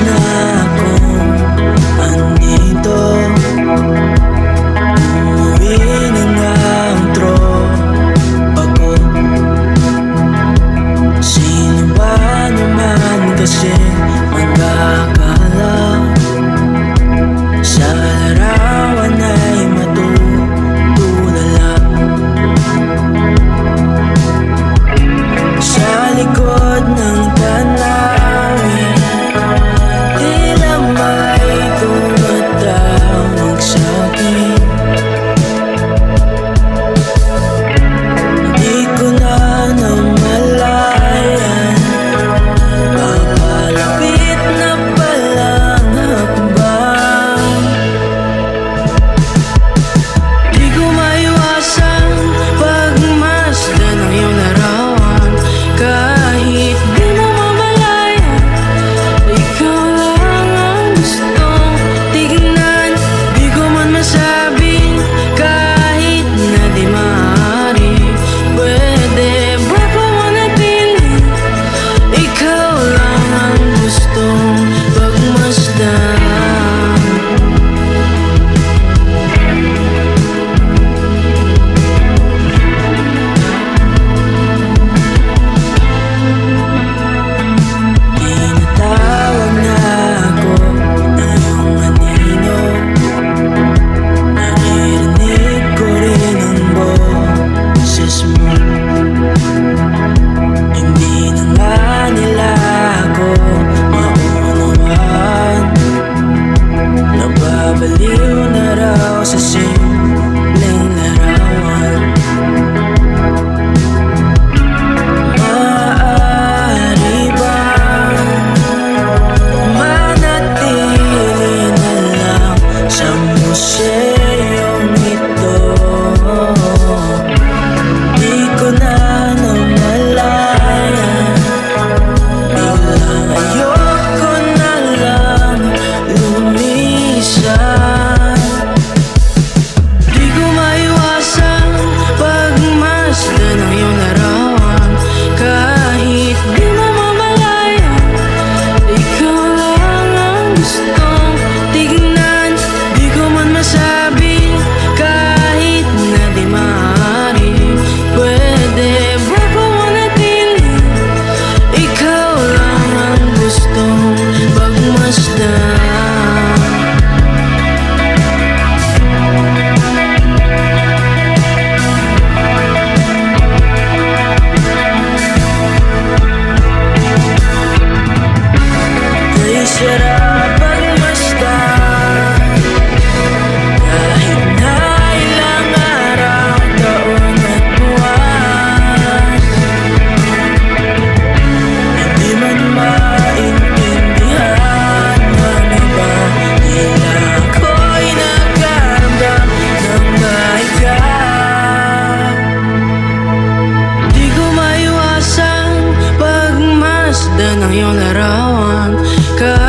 now sarap pagmasta Kahit na ilang araw, taon at buwan man maintindihan ng iba Tila ako'y nagkaramdam ng maika Di ko maiwasang pagmasdan ng iyong larawan. Cause